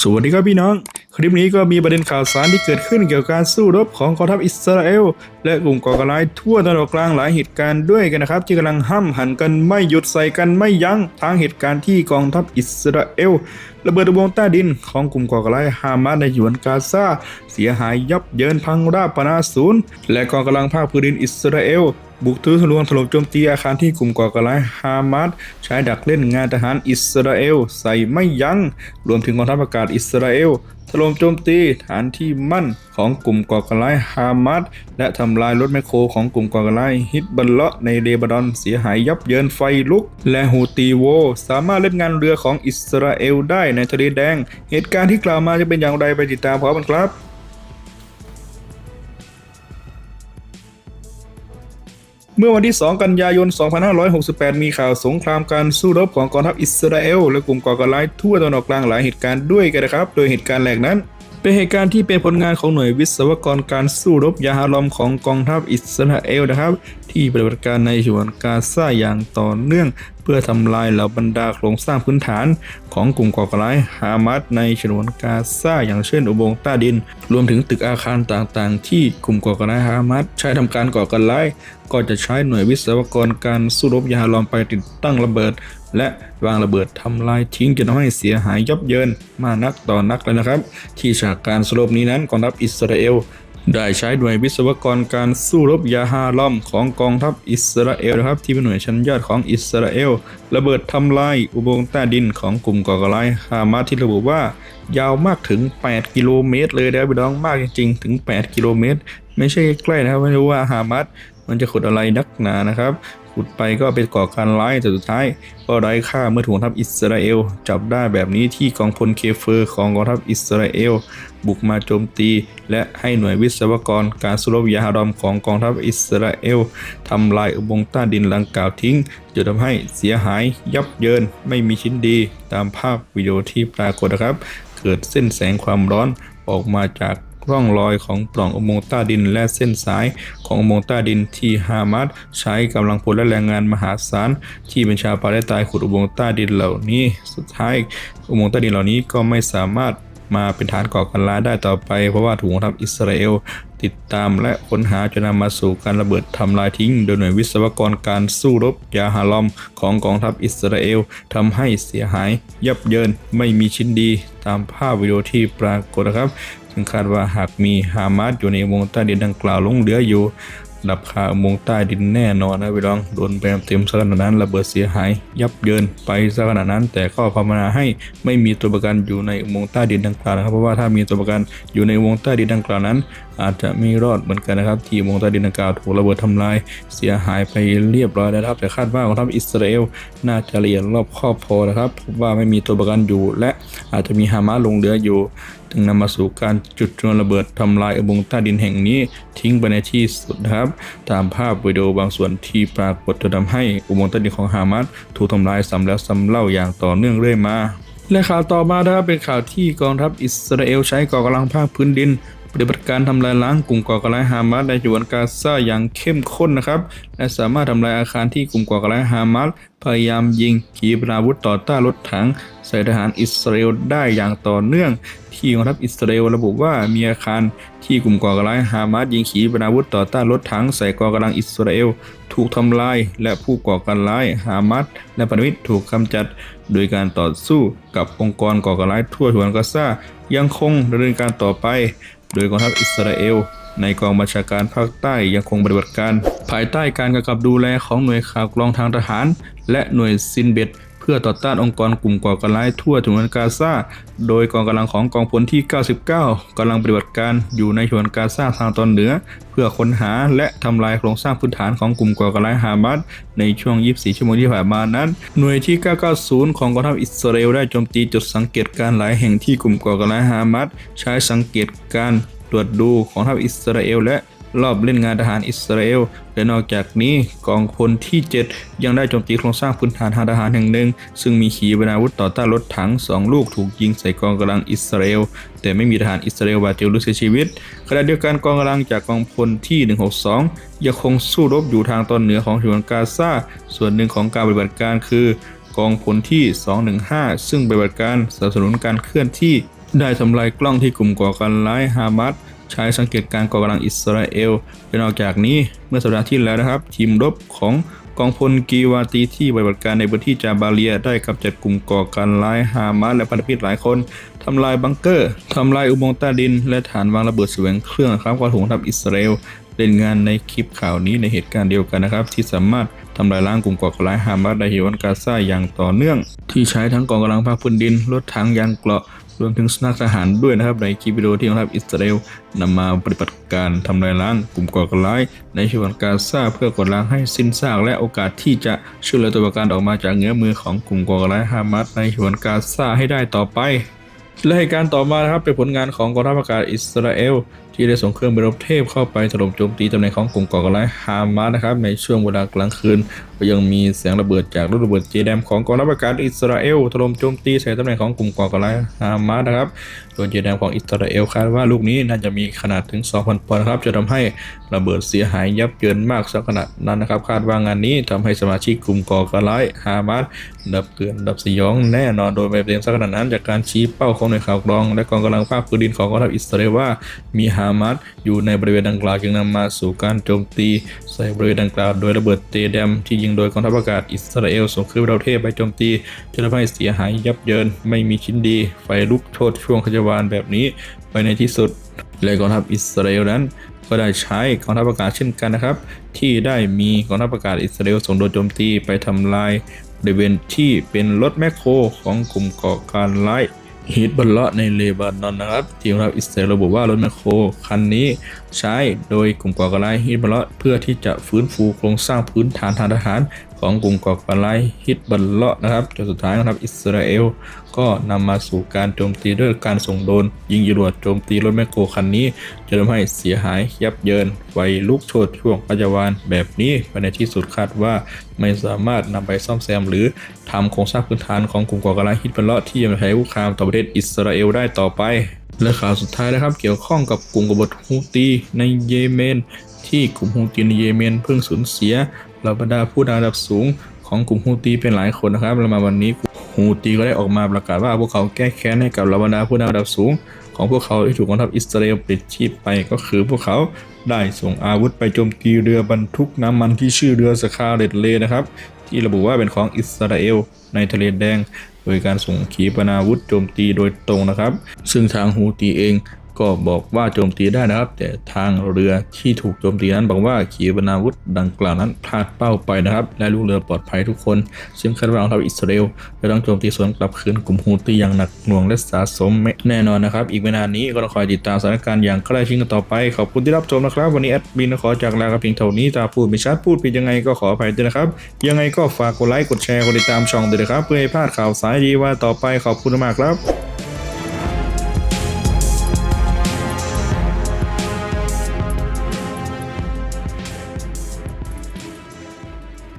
สวัสดีครับพี่น้อง คลิปนี้ก็มีประเด็นข่าวสารที่เกิดขึ้นเกี่ยวกับการสู้รบของกองทัพอิสราเอลและกลุ่มก่อการร้ายทั่วตะวันออกกลางหลายเหตุการณ์ด้วยกันนะครับ ที่กำลังห้ำหันกันไม่หยุดใส่กันไม่ยั้งทางเหตุการณ์ที่กองทัพอิสราเอลระเบิดอุโมงใต้ดินของกลุ่มก่อการร้ายฮามาสในหยวนกาซาเสียหายยับเยินพังราบปนาศูนย์และกองกำลังภาคพื้นดินอิสราเอลบุกทะลุทะลวงถล่มโจมตีอาคารที่กลุ่มก่อการร้ายฮามาสใช้ดักเล่นงานทหารอิสราเอลใส่ไม่ยัง้งรวมถึงกองทัพอากาศอิสราเอล ถล่มโจมตีฐานที่มั่นของกลุ่มก่อการร้ายฮามาสและทำลายรถแมคโครของกลุ่มก่อการร้ายฮิตบัลเลาะในเลบานอนเสียหายยับเยินไฟลุก และฮูตีโว สามารถเล่นงานเรือของอิสราเอลได้ในทะเลแดง เหตุการณ์ที่กล่าวมาจะเป็นอย่างไรไปติดตามพร้อมกันครับ เมื่อวันที่ 2 กันยายน 2568 มีข่าวสงครามการสู้รบของกองทัพอิสราเอลและกลุ่มก่อการร้ายทั่วตะวันออกกลางหลายเหตุการณ์ด้วยกันนะครับ โดยเหตุการณ์แรกนั้น เป็นเหตุการณ์ที่เป็นผลงานของหน่วยวิศวกรการสู้รบยาฮาลอมของกองทัพอิสราเอลนะครับ ที่ปฏิบัติการในฉวนกาซาอย่างต่อเนื่อง เพื่อทำลายเหล่าบรรดาโครงสร้างพื้นฐานของกลุ่มก่อการร้ายฮามาสในฉนวนกาซาอย่างเช่นอุโมงค์ใต้ดิน รวมถึงตึกอาคารต่างๆ ที่กลุ่มก่อการร้ายฮามาสใช้ทำการก่อการร้ายก็จะใช้หน่วยวิศวกรการสู้รบยาฮาลอมไปติดตั้งระเบิด และวางระเบิดทำลายทิ้งจนทำให้เสียหายยับเยินมานักต่อนักแล้วนะครับ ที่ฉากการสู้รบนี้นั้นกองทัพอิสราเอลได้ใช้หน่วยวิศวกรการสู้รบยาฮาลอมของกองทัพอิสราเอลนะครับ ที่เป็นหน่วยชั้นยอดของอิสราเอลระเบิดทำลายอุโมงค์ใต้ดินของกลุ่มก่อการร้ายฮามาสที่ระบุว่ายาวมากถึง 8 กิโลเมตร เลยนะครับพี่น้องมากจริงๆ ถึง 8 กิโลเมตร ไม่ใช่ใกล้นะครับไม่รู้ว่าฮามาสมันจะขุดอะไรนักหนานะครับ ขุดไปก็เป็นก่อการร้ายแต่สุดท้าย ก็ไร้ค่าเมื่อถูกกองทัพอิสราเอล จับได้แบบนี้ที่กองพลเคเฟอร์ของกองทัพอิสราเอล บุกมาโจมตี และให้หน่วยวิศวกรการสู้รบยาฮารอมของกองทัพอิสราเอลทำลายอุโมงค์ใต้ดินลังกล่าวทิ้งจนทำให้เสียหายยับเยินไม่มีชิ้นดี ตามภาพวิดีโอที่ปรากฏนะครับ เกิดเส้นแสงความร้อนออกมาจาก ร่องรอยของปล่องอุโมงค์ใต้ดิน และเส้นสายของอุโมงค์ใต้ดินที่ฮามาสใช้กำลังพลและแรงงานมหาศาลที่เป็นชาวปาเลสไตน์ขุดอุโมงค์ใต้ดินเหล่านี้ สุดท้ายอุโมงค์ใต้ดินเหล่านี้ก็ไม่สามารถมาเป็นฐานก่อการร้ายได้ต่อไป เพราะว่าถูกกองทัพอิสราเอลติดตามและค้นหาจนนำมาสู่การระเบิดทำลายทิ้ง โดยหน่วยวิศวกรการสู้รบยาฮาลอมของกองทัพอิสราเอลทำให้เสียหายยับเยินไม่มีชิ้นดีตามภาพวิดีโอที่ปรากฏนะครับ ซึ่งคาดว่าหากมีฮามาสอยู่ในวงใต้ดินดังกล่าวลงเหลืออยู่ดับคาอุโมงใต้ดินแน่นอนนะพี่น้องโดนแบมเต็มซะขนาดนั้นระเบิดเสียหาย ยับเยินไปซะขนาดนั้น แต่ก็ภาวนาให้ไม่มีตัวประกันอยู่ในอุโมงค์ใต้ดินดังกล่าวนะครับเพราะว่าถ้ามีตัวประกันอยู่ในวงใต้ดินดังกล่าวนั้นอาจจะไม่รอดเหมือนกันนะครับ ที่องค์ใต้ดินดังกล่าวถูกระเบิดทำลายเสียหายไปเรียบร้อยแล้วนะครับ แต่คาดว่ากองทัพอิสราเอลน่าจะละเอียดรอบครอบพอนะครับพราะว่าไม่มีตัวประกันอยู่ และอาจจะมีฮามาสลงเหลืออยู่จึงนำมาสู่การจุดจวนระเบิดทำลายอุโมงค์ใต้ดินแห่งนี้ ทิ้งไปในที่สุดนะครับ ตามภาพวิดีโอบางส่วนที่ปรากฏจนทำให้อุโมงค์ใต้ดินของฮามาสถูกทำลายซ้ำแล้วซ้ำเล่าอย่างต่อเนื่องเรื่อยมาและข่าวต่อมานะครับเป็นข่าวที่กองทัพอิสราเอลใช้ก่อกำลังภาคพื้นดิน ปฏิบัติการทำลายล้างกลุ่มก่อการร้ายฮามาสในฉนวนกาซาอย่างเข้มข้นนะครับ และสามารถทำลายอาคารที่กลุ่มก่อการร้ายฮามาสพยายามยิงขีปนาวุธต่อต้านรถถังใส่ทหารอิสราเอลได้อย่างต่อเนื่อง ที่กองทัพอิสราเอลระบุว่ามีอาคารที่กลุ่มก่อการร้ายฮามาสยิงขีปนาวุธต่อต้านรถถังใส่กองกำลังอิสราเอลถูกทำลายและผู้ก่อการร้ายฮามาสและพันธมิตรถูกกำจัด โดยการต่อสู้กับองค์กรก่อการร้ายทั่วฉนวนกาซายังคงดำเนินการต่อไป โดยกองทัพอิสราเอลในกองบัญชาการภาคใต้ยังคงปฏิบัติการ ภายใต้การกำกับดูแลของหน่วยข่าวกรองทางทหาร และหน่วยซินเบต พื่อต่อต้านองค์กรกลุ่มก่อการร้ายทั่วฉนวนกาซา โดยกองกำลังของกองพลที่ 99กำลังปฏิบัติการอยู่ในฉนวนกาซาทางตอนเหนือ เพื่อค้นหาและทำลายโครงสร้างพื้นฐานของกลุ่มก่อการร้ายฮามาสในช่วง 24 ชั่วโมงที่ผ่านมานั้น หน่วยที่ 990 ของกองทัพอิสราเอลได้โจมตีจุดสังเกตการหลายแห่งที่กลุ่มก่อการร้ายฮามาสใช้สังเกตการตรวจดูของทัพอิสราเอลและ รอบเล่นงานทหารอิสราเอล และนอกจากนี้กองพลที่ 7 ยังได้โจมตีโครงสร้างพื้นฐานทางทหารแห่งหนึ่ง ซึ่งมีขีปนาวุธต่อต้านรถถัง 2 ลูกถูกยิงใส่กองกำลังอิสราเอล แต่ไม่มีทหารอิสราเอลบาดเจ็บหรือเสียชีวิต ขณะเดียวกันกองกำลังจากกองพลที่ 162 ยังคงสู้รบอยู่ทางตอนเหนือของฉนวนกาซา ส่วนหนึ่งของการปฏิบัติการคือกองพลที่ 215 ซึ่งปฏิบัติการสนับสนุนการเคลื่อนที่ได้ทำลายกล้องที่กลุ่มก่อการร้ายฮามาส ใช้สังเกตการก่อกำลังอิสราเอลและนอกจากนี้เมื่อสัปดาห์ที่แล้วนะครับ ทีมรบของกองพลกีวาตีที่ปฏิบัติการในพื้นที่จาบาเลียได้กำจัดกลุ่มก่อการร้ายฮามาสและพันธมิตรหลายคนทำลายบังเกอร์ทำลายอุโมงค์ใต้ดิน และฐานวางระเบิดแสวงเครื่องนะครับกองทัพอิสราเอลเล่นงานในคลิปข่าวนี้ในเหตุการณ์เดียวกันนะครับ ที่สามารถทำลายล้างกลุ่มก่อการร้ายฮามาสในเฮวันกาซาอย่างต่อเนื่อง ที่ใช้ทั้งกองกำลังภาคพื้นดินรถถังยานเกราะ รวมถึงสุนัขทหารด้วยนะครับในคลิปวิดีโอที่กองทัพอิสราเอลนำมาปฏิบัติการทำลายล้างกลุ่มก่อการร้าย ในเฮวันกาซาเพื่อกดล้างให้สิ้นซากและโอกาสที่จะช่วยเหลือตัวประกันออกมาจากเงื้อมือของกลุ่มก่อการร้ายฮามาสในเฮวันกาซาให้ได้ต่อไปและเหตุการณ์ต่อมานะครับเป็นผลงานของกองทัพอากาศอิสราเอล ที่ได้ส่งเครื่องบินรบเทพเข้าไปถล่มโจมตีตำแหน่งของกลุ่มก่อการร้ายฮามาสนะครับในช่วงเวลากลางคืนก็ยังมีเสียงระเบิดจากลูกระเบิดเจแดมของกองทัพอากาศอิสราเอลถล่มโจมตีใส่ตำแหน่งของกลุ่มก่อการร้ายฮามาสนะครับโดยเจแดมของอิสราเอลคาดว่าลูกนี้น่าจะมีขนาดถึง 2,000 ปอนด์ครับ จะทำให้ระเบิดเสียหายยับเยินมากสักขนาดนั้นนะครับ คาดว่างานนี้ทำให้สมาชิกกลุ่มก่อการร้ายฮามาสดับเตือนดับสยองแน่นอนโดยไม่เป็นสักขนาดนั้นจากการชี้เป้าของหน่วยข่าวกรอง และกองกำลังภาคพื้นดินของกองทัพอิสราเอลว่ามีฮามาสอยู่ในบริเวณดังกล่าวจึงนำมาสู่การโจมตีใส่บริเวณดังกล่าวโดยระเบิดเตแดมที่ยิงโดยกองทัพอากาศอิสราเอลส่งเครื่องบินดาวเทพไปโจมตีจนทำให้เสียหายยับเยินไม่มีชิ้นดี ไฟลุกโชนช่วงขจวานแบบนี้ไปในที่สุดและกองทัพอิสราเอลนั้นก็ได้ใช้กองทัพอากาศเช่นกันนะครับ ที่ได้มีกองทัพอากาศอิสราเอลส่งโดรนโจมตีไปทำลายบริเวณที่เป็นรถแมคโครของกลุ่มก่อการร้ายฮิตบัลเลาะในเลบานอนนะครับที่กองทัพอิสราเอลระบุว่ารถแมคโครคันนี้ ใช้โดยกลุ่มก่อการร้ายฮิตบัลเลาะเพื่อที่จะฟื้นฟูโครงสร้างพื้นฐานทางทหาร ของกลุ่มก่อการร้ายฮิตบัลเลาะนะครับจนสุดท้ายกองทัพอิสราเอลก็นำมาสู่การโจมตีด้วยการส่งโดรนยิงจรวดโจมตีรถแมคโครคันนี้จนทำให้เสียหายยับเยินไฟลุกโชนช่วงปัจจุบันแบบนี้ภายในที่สุดคาดว่าไม่สามารถนำไปซ่อมแซม หรือทำโครงสร้างพื้นฐานของกลุ่มก่อการร้ายฮิตบัลเลาะที่ยังใช้คุกคามต่อประเทศอิสราเอลได้ต่อไป และข่าวสุดท้ายนะครับ เกี่ยวข้องกับกลุ่มกบฏฮูตีในเยเมน ที่กลุ่มฮูตีในเยเมนเพิ่งสูญเสียเหล่าบรรดาผู้นำระดับสูงของกลุ่มฮูตีเป็นหลายคนนะครับและมาวันนี้ฮูตีก็ได้ออกมาประกาศว่าพวกเขาแก้แค้นให้กับเหล่าบรรดาผู้นำระดับสูง ของพวกเขาที่ถูกกองทัพอิสราเอลปิดชีพไปก็คือพวกเขาได้ส่งอาวุธไปโจมตีเรือบรรทุกน้ำมันที่ชื่อเรือสคาเลตเลนะครับ ที่ระบุว่าเป็นของอิสราเอลในทะเลแดง โดยการส่งขีปนาวุธโจมตีโดยตรงนะครับ ซึ่งทางฮูตีเอง ก็บอกว่าโจมตีได้นะครับ แต่ทางเรือที่ถูกโจมตีนั้นบอกว่าขีปนาวุธดังกล่าวนั้นพลาดเป้าไปนะครับ และลูกเรือปลอดภัยทุกคน ซึ่งคาดว่ากองทัพอิสราเอลจะต้องโจมตีสวนกลับคืนกลุ่มฮูตีอย่างหนักหน่วงและสะสมแน่นอนนะครับ อีกไม่นานนี้ก็ต้องคอยติดตามสถานการณ์อย่างใกล้ชิดกันต่อไป ขอบคุณที่รับชมนะครับ วันนี้แอดมินขอจากลากับเพียงเท่านี้ตาพูดไม่ชัดพูดผิดยังไงก็ขออภัยด้วยนะครับ ยังไงก็ฝากกดไลค์กดแชร์กดติดตามช่องด้วยนะครับเพื่อให้พลาดข่าวสายดีว่าต่อไปขอบคุณมากครับ